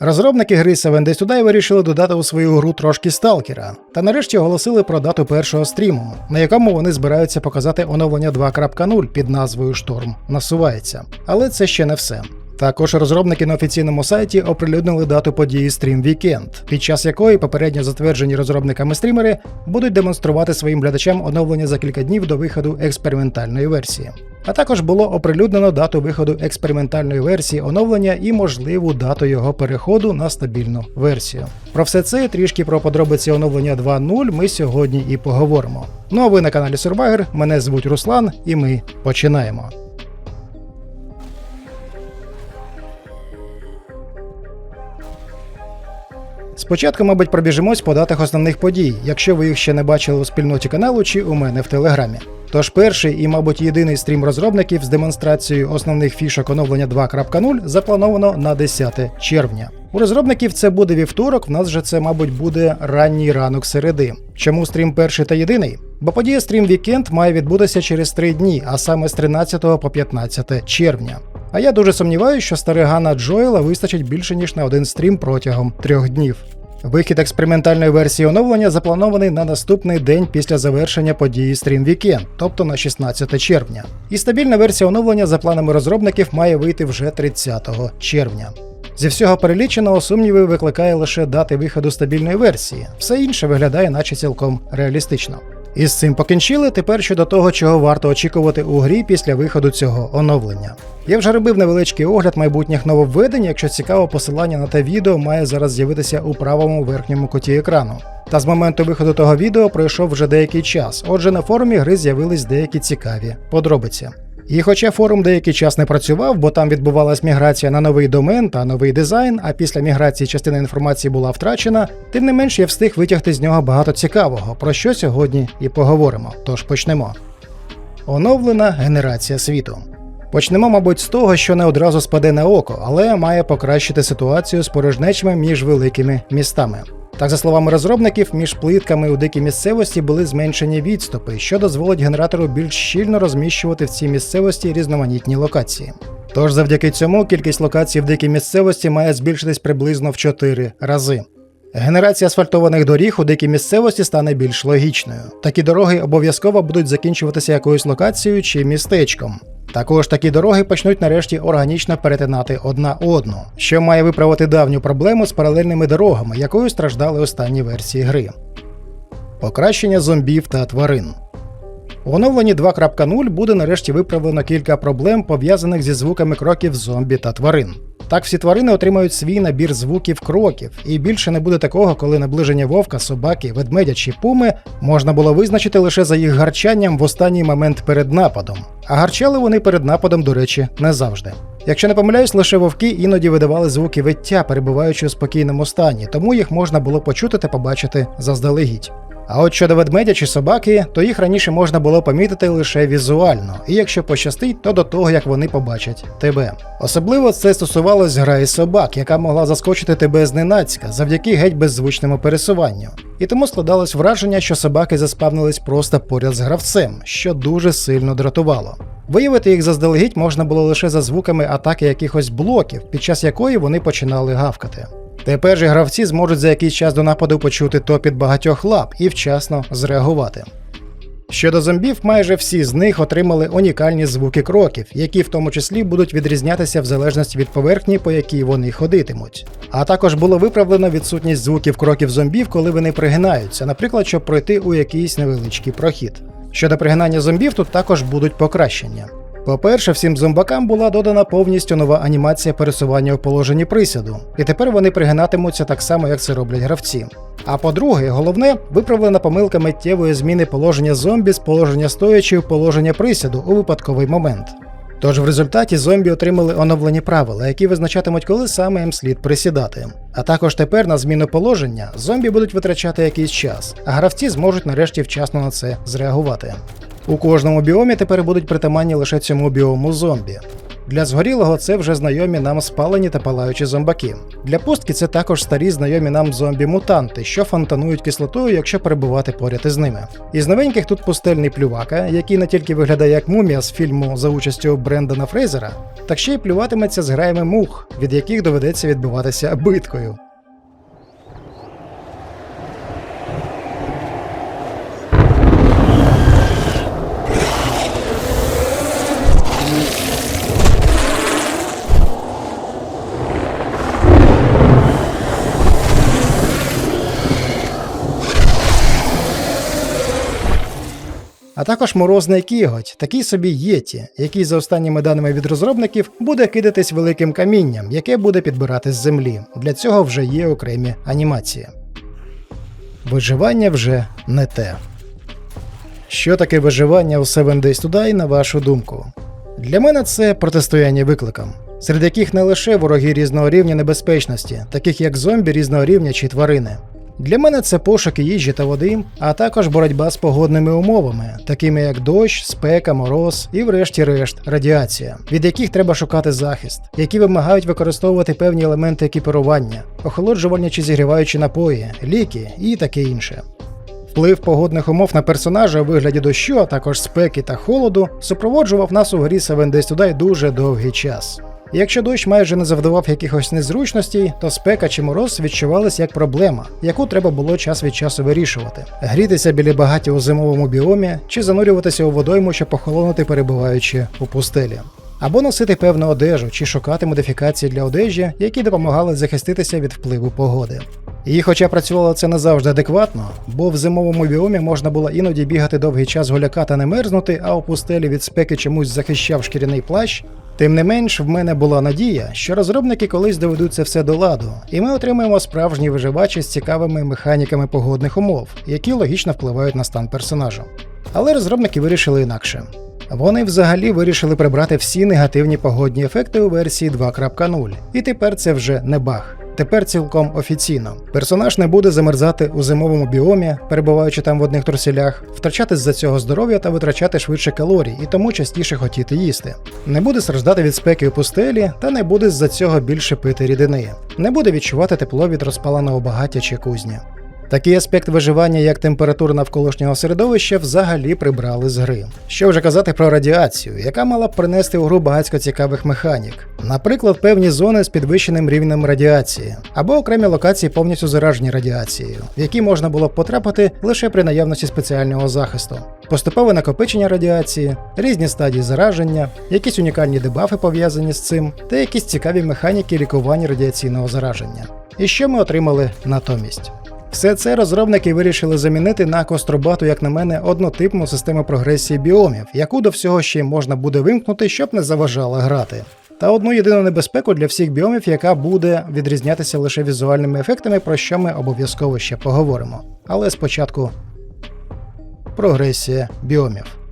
Розробники гри Seven Days to Die вирішили додати у свою гру трошки сталкера, та нарешті оголосили про дату першого стріму, на якому вони збираються показати оновлення 2.0 під назвою Шторм насувається. Але це ще не все. Також розробники на офіційному сайті оприлюднили дату події Stream Weekend, під час якої попередньо затверджені розробниками стрімери будуть демонструвати своїм глядачам оновлення за кілька днів до виходу експериментальної версії. А також було оприлюднено дату виходу експериментальної версії оновлення і можливу дату його переходу на стабільну версію. Про все це трішки про подробиці оновлення 2.0 ми сьогодні і поговоримо. Ну а ви на каналі Survivor, мене звуть Руслан, і ми починаємо. Спочатку, мабуть, пробіжимось по датах основних подій, якщо ви їх ще не бачили у спільноті каналу чи у мене в телеграмі. Тож перший і, мабуть, єдиний стрім розробників з демонстрацією основних фішок оновлення 2.0 заплановано на 10 червня. У розробників це буде вівторок, в нас же це, мабуть, буде ранній ранок середи. Чому стрім перший та єдиний? Бо подія стрім Вікенд має відбутися через 3 дні, а саме з 13 по 15 червня. А я дуже сумніваюся, що старигана Джоела вистачить більше ніж на один стрім протягом трьох днів. Вихід експериментальної версії оновлення запланований на наступний день після завершення події Stream Weekend, тобто на 16 червня. І стабільна версія оновлення за планами розробників має вийти вже 30 червня. Зі всього переліченого сумніви викликає лише дати виходу стабільної версії, все інше виглядає наче цілком реалістично. І з цим покінчили тепер щодо того, чого варто очікувати у грі після виходу цього оновлення. Я вже робив невеличкий огляд майбутніх нововведень, якщо цікаво, посилання на те відео має зараз з'явитися у правому верхньому куті екрану. Та з моменту виходу того відео пройшов вже деякий час, отже на форумі гри з'явились деякі цікаві подробиці. І хоча форум деякий час не працював, бо там відбувалась міграція на новий домен та новий дизайн, а після міграції частина інформації була втрачена, тим не менш я встиг витягти з нього багато цікавого, про що сьогодні і поговоримо. Тож почнемо. Оновлена генерація світу. Почнемо, мабуть, з того, що не одразу спаде на око, але має покращити ситуацію з порожнечами між великими містами. Так, за словами розробників, між плитками у дикій місцевості були зменшені відступи, що дозволить генератору більш щільно розміщувати в цій місцевості різноманітні локації. Тож завдяки цьому кількість локацій в дикій місцевості має збільшитись приблизно в 4 рази. Генерація асфальтованих доріг у дикій місцевості стане більш логічною. Такі дороги обов'язково будуть закінчуватися якоюсь локацією чи містечком. Також такі дороги почнуть нарешті органічно перетинати одна одну, що має виправити давню проблему з паралельними дорогами, якою страждали останні версії гри. Покращення зомбів та тварин. У оновленні 2.0 буде нарешті виправлено кілька проблем, пов'язаних зі звуками кроків зомбі та тварин. Так всі тварини отримають свій набір звуків кроків, і більше не буде такого, коли наближення вовка, собаки, ведмедя чи пуми можна було визначити лише за їх гарчанням в останній момент перед нападом. А гарчали вони перед нападом, до речі, не завжди. Якщо не помиляюсь, лише вовки іноді видавали звуки виття, перебуваючи у спокійному стані, тому їх можна було почути та побачити заздалегідь. А от щодо ведмедя чи собаки, то їх раніше можна було помітити лише візуально, і якщо пощастить, то до того як вони побачать тебе. Особливо це стосувалось граї собак, яка могла заскочити тебе зненацька завдяки геть беззвучному пересуванню. І тому складалось враження, що собаки заспавнились просто поряд з гравцем, що дуже сильно дратувало. Виявити їх заздалегідь можна було лише за звуками атаки якихось блоків, під час якої вони починали гавкати. Тепер же гравці зможуть за якийсь час до нападу почути топіт багатьох лап і вчасно зреагувати. Щодо зомбів, майже всі з них отримали унікальні звуки кроків, які в тому числі будуть відрізнятися в залежності від поверхні, по якій вони ходитимуть. А також було виправлено відсутність звуків кроків зомбів, коли вони пригинаються, наприклад, щоб пройти у якийсь невеличкий прохід. Щодо пригинання зомбів, тут також будуть покращення. По-перше, всім зомбакам була додана повністю нова анімація пересування у положенні присяду, і тепер вони пригинатимуться так само, як це роблять гравці. А по-друге, головне, виправлена помилка миттєвої зміни положення зомбі з положення стоячи в положення присяду у випадковий момент. Тож в результаті зомбі отримали оновлені правила, які визначатимуть, коли саме їм слід присідати. А також тепер на зміну положення зомбі будуть витрачати якийсь час, а гравці зможуть нарешті вчасно на це зреагувати. У кожному біомі тепер будуть притаманні лише цьому біому зомбі. Для згорілого це вже знайомі нам спалені та палаючі зомбаки. Для пустки це також старі знайомі нам зомбі-мутанти, що фонтанують кислотою, якщо перебувати поряд із ними. Із новеньких тут пустельний плювака, який не тільки виглядає як мумія з фільму за участю Брендана Фрейзера, так ще й плюватиметься з граями мух, від яких доведеться відбиватися биткою. Також морозний кіготь, такий собі єті, який за останніми даними від розробників буде кидатись великим камінням, яке буде підбирати з землі. Для цього вже є окремі анімації. Виживання вже не те. Що таке виживання у Seven Days to Die, на вашу думку? Для мене це протистояння викликам, серед яких не лише вороги різного рівня небезпечності, таких як зомбі різного рівня чи тварини. Для мене це пошуки їжі та води, а також боротьба з погодними умовами, такими як дощ, спека, мороз і, врешті-решт, радіація, від яких треба шукати захист, які вимагають використовувати певні елементи екіпірування, охолоджувальні чи зігріваючі напої, ліки і таке інше. Вплив погодних умов на персонажа у вигляді дощу, а також спеки та холоду, супроводжував нас у грі Seven Days to Die дуже довгий час. Якщо дощ майже не завдавав якихось незручностей, то спека чи мороз відчувались як проблема, яку треба було час від часу вирішувати: грітися біля багаття у зимовому біомі чи занурюватися у водойму, щоб похолонути, перебуваючи у пустелі. Або носити певну одежу чи шукати модифікації для одежі, які допомагали захиститися від впливу погоди. І хоча працювало це не завжди адекватно, бо в зимовому біомі можна було іноді бігати довгий час гуляка та не мерзнути, а у пустелі від спеки чомусь захищав шкіряний плащ. Тим не менш, в мене була надія, що розробники колись доведуть це все до ладу, і ми отримаємо справжні виживачі з цікавими механіками погодних умов, які логічно впливають на стан персонажа. Але розробники вирішили інакше. Вони взагалі вирішили прибрати всі негативні погодні ефекти у версії 2.0, і тепер це вже не баг. Тепер цілком офіційно. Персонаж не буде замерзати у зимовому біомі, перебуваючи там в одних труселях, втрачати з-за цього здоров'я та витрачати швидше калорій і тому частіше хотіти їсти. Не буде страждати від спеки у пустелі та не буде з-за цього більше пити рідини. Не буде відчувати тепло від розпаленого багаття чи кузні. Такий аспект виживання, як температура навколишнього середовища, взагалі прибрали з гри. Що вже казати про радіацію, яка мала б принести у гру багатько цікавих механік, наприклад, певні зони з підвищеним рівнем радіації, або окремі локації повністю заражені радіацією, в які можна було б потрапити лише при наявності спеціального захисту, поступове накопичення радіації, різні стадії зараження, якісь унікальні дебафи пов'язані з цим, та якісь цікаві механіки лікування радіаційного зараження. І що ми отримали натомість? Все це розробники вирішили замінити на костробату, як на мене, однотипну систему прогресії біомів, яку до всього ще можна буде вимкнути, щоб не заважала грати. Та одну єдину небезпеку для всіх біомів, яка буде відрізнятися лише візуальними ефектами, про що ми обов'язково ще поговоримо. Але спочатку прогресія біомів.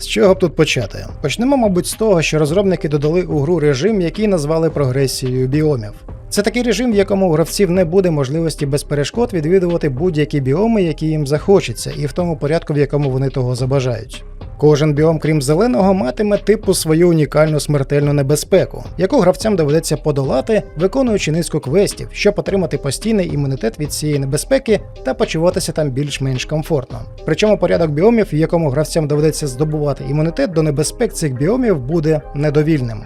З чого б тут почати? Почнемо, мабуть, з того, що розробники додали у гру режим, який назвали прогресією біомів. Це такий режим, в якому у гравців не буде можливості без перешкод відвідувати будь-які біоми, які їм захочеться, і в тому порядку, в якому вони того забажають. Кожен біом, крім зеленого, матиме типу свою унікальну смертельну небезпеку, яку гравцям доведеться подолати, виконуючи низку квестів, щоб отримати постійний імунітет від цієї небезпеки та почуватися там більш-менш комфортно. Причому порядок біомів, в якому гравцям доведеться здобувати імунітет до небезпек цих біомів, буде недовільним.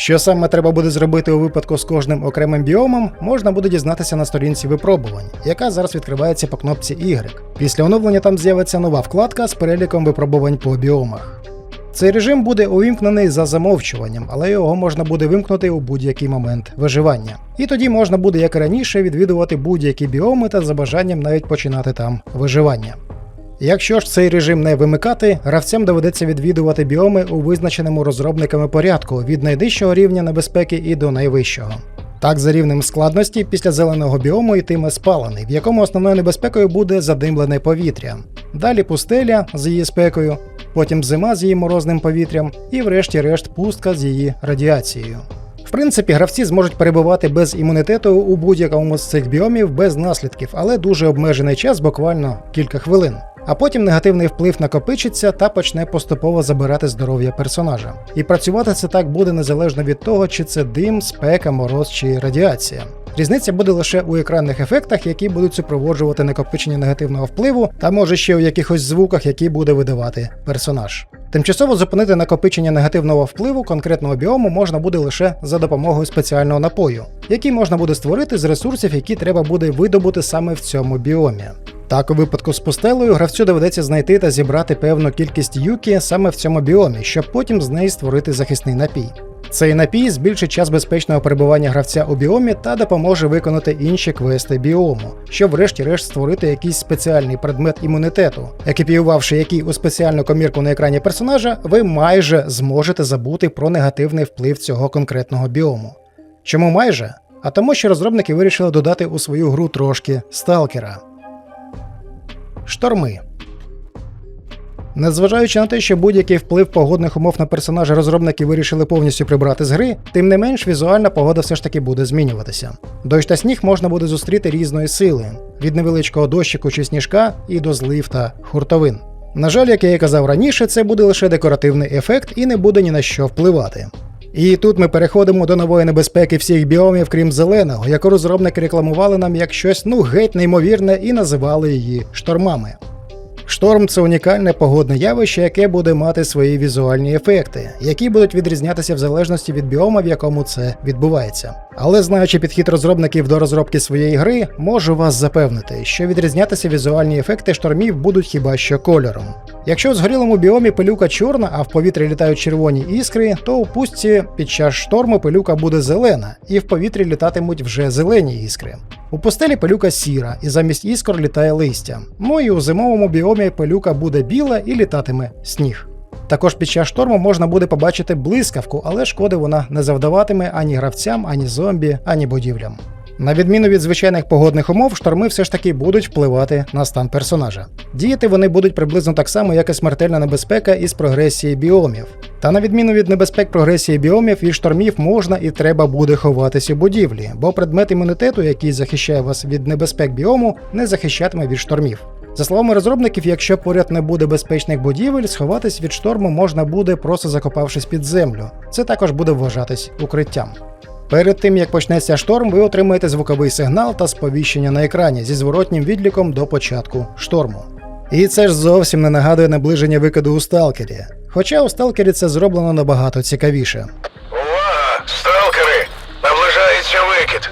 Що саме треба буде зробити у випадку з кожним окремим біомом, можна буде дізнатися на сторінці випробувань, яка зараз відкривається по кнопці Y. Після оновлення там з'явиться нова вкладка з переліком випробувань по біомах. Цей режим буде увімкнений за замовчуванням, але його можна буде вимкнути у будь-який момент виживання. І тоді можна буде, як і раніше, відвідувати будь-які біоми та за бажанням навіть починати там виживання. Якщо ж цей режим не вимикати, гравцям доведеться відвідувати біоми у визначеному розробниками порядку від найнижчого рівня небезпеки і до найвищого. Так, за рівнем складності після зеленого біому йтиме спалений, в якому основною небезпекою буде задимлене повітря. Далі пустеля з її спекою, потім зима з її морозним повітрям, і врешті-решт пустка з її радіацією. В принципі, гравці зможуть перебувати без імунітету у будь-якому з цих біомів без наслідків, але дуже обмежений час, буквально кілька хвилин. А потім негативний вплив накопичиться та почне поступово забирати здоров'я персонажа. І працювати це так буде незалежно від того, чи це дим, спека, мороз чи радіація. Різниця буде лише у екранних ефектах, які будуть супроводжувати накопичення негативного впливу, та може ще у якихось звуках, які буде видавати персонаж. Тимчасово зупинити накопичення негативного впливу конкретного біому можна буде лише за допомогою спеціального напою, який можна буде створити з ресурсів, які треба буде видобути саме в цьому біомі. Так, у випадку з пустелею гравцю доведеться знайти та зібрати певну кількість юкі саме в цьому біомі, щоб потім з неї створити захисний напій. Цей напій збільшить час безпечного перебування гравця у біомі та допоможе виконати інші квести біому, щоб врешті-решт створити якийсь спеціальний предмет імунітету, екіпіювавши який у спеціальну комірку на екрані персонажа, ви майже зможете забути про негативний вплив цього конкретного біому. Чому майже? А тому, що розробники вирішили додати у свою гру трошки сталкера. Шторми. Незважаючи на те, що будь-який вплив погодних умов на персонажа розробники вирішили повністю прибрати з гри, тим не менш візуальна погода все ж таки буде змінюватися. Дощ та сніг можна буде зустріти різної сили, від невеличкого дощику чи сніжка і до злив та хуртовин. На жаль, як я і казав раніше, це буде лише декоративний ефект і не буде ні на що впливати. І тут ми переходимо до нової небезпеки всіх біомів, крім зеленого, яку розробники рекламували нам як щось ну геть неймовірне і називали її штормами. Шторм це унікальне погодне явище, яке буде мати свої візуальні ефекти, які будуть відрізнятися в залежності від біома, в якому це відбувається. Але знаючи підхід розробників до розробки своєї гри, можу вас запевнити, що відрізнятися візуальні ефекти штормів будуть хіба що кольором. Якщо в згорілому біомі пилюка чорна, а в повітрі літають червоні іскри, то у пустці під час шторму пилюка буде зелена, і в повітрі літатимуть вже зелені іскри. У пустелі пилюка сіра, і замість іскор літає листя. Ну і у зимовому біомі пилюка буде біла і літатиме сніг. Також під час шторму можна буде побачити блискавку, але шкоди вона не завдаватиме ані гравцям, ані зомбі, ані будівлям. На відміну від звичайних погодних умов, шторми все ж таки будуть впливати на стан персонажа. Діяти вони будуть приблизно так само, як і смертельна небезпека із прогресії біомів. Та на відміну від небезпек прогресії біомів, від штормів можна і треба буде ховатися у будівлі, бо предмет імунітету, який захищає вас від небезпек біому, не захищатиме від штормів. За словами розробників, якщо поряд не буде безпечних будівель, сховатись від шторму можна буде просто закопавшись під землю. Це також буде вважатись укриттям. Перед тим як почнеться шторм, ви отримаєте звуковий сигнал та сповіщення на екрані зі зворотнім відліком до початку шторму. І це ж зовсім не нагадує наближення викиду у сталкері. Хоча у сталкері це зроблено набагато цікавіше. Увага! Сталкери! Наближається викид.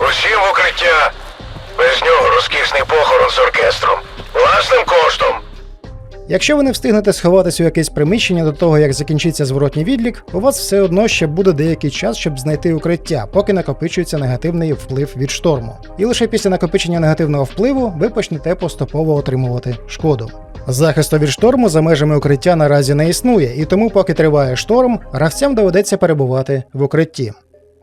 Усім укриття. Якщо ви не встигнете сховатися у якесь приміщення до того, як закінчиться зворотній відлік, у вас все одно ще буде деякий час, щоб знайти укриття, поки накопичується негативний вплив від шторму. І лише після накопичення негативного впливу ви почнете поступово отримувати шкоду. Захисту від шторму за межами укриття наразі не існує, і тому, поки триває шторм, гравцям доведеться перебувати в укритті.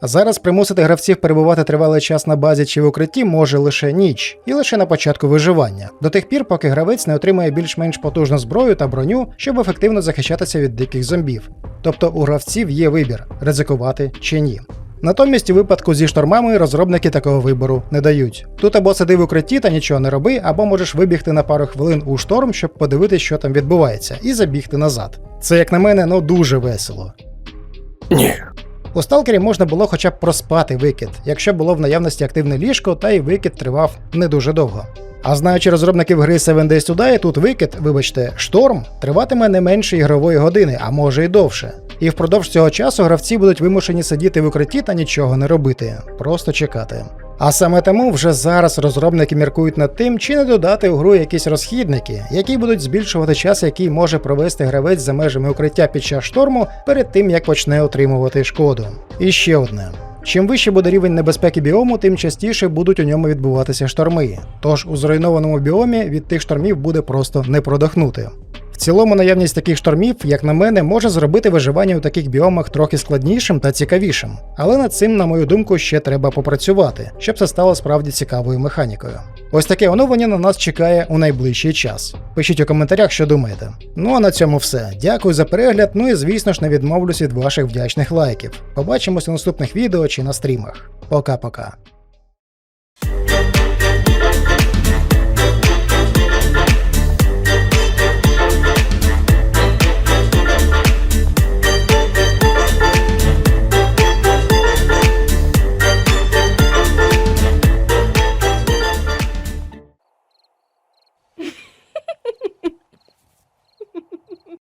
Зараз примусити гравців перебувати тривалий час на базі чи в укритті може лише ніч, і лише на початку виживання, до тих пір, поки гравець не отримає більш-менш потужну зброю та броню, щоб ефективно захищатися від диких зомбів. Тобто у гравців є вибір ризикувати чи ні. Натомість, у випадку зі штормами розробники такого вибору не дають. Тут або сиди в укритті та нічого не роби, або можеш вибігти на пару хвилин у шторм, щоб подивитися, що там відбувається, і забігти назад. Це, як на мене, ну дуже весело. Ні. У сталкері можна було хоча б проспати викид, якщо було в наявності активне ліжко, та й викид тривав не дуже довго. А знаючи розробників гри Seven Days to Die, тут викид, вибачте, шторм триватиме не менше ігрової години, а може й довше. І впродовж цього часу гравці будуть вимушені сидіти в укритті та нічого не робити, просто чекати. А саме тому вже зараз розробники міркують над тим, чи не додати у гру якісь розхідники, які будуть збільшувати час, який може провести гравець за межами укриття під час шторму перед тим як почне отримувати шкоду. І ще одне. Чим вище буде рівень небезпеки біому, тим частіше будуть у ньому відбуватися шторми. Тож у зруйнованому біомі від тих штормів буде просто не продохнути. В цілому наявність таких штормів, як на мене, може зробити виживання у таких біомах трохи складнішим та цікавішим. Але над цим, на мою думку, ще треба попрацювати, щоб це стало справді цікавою механікою. Ось таке оновлення на нас чекає у найближчий час. Пишіть у коментарях, що думаєте. Ну а на цьому все. Дякую за перегляд. Ну і звісно ж не відмовлюсь від ваших вдячних лайків. Побачимось у наступних відео чи на стрімах. Пока-пока.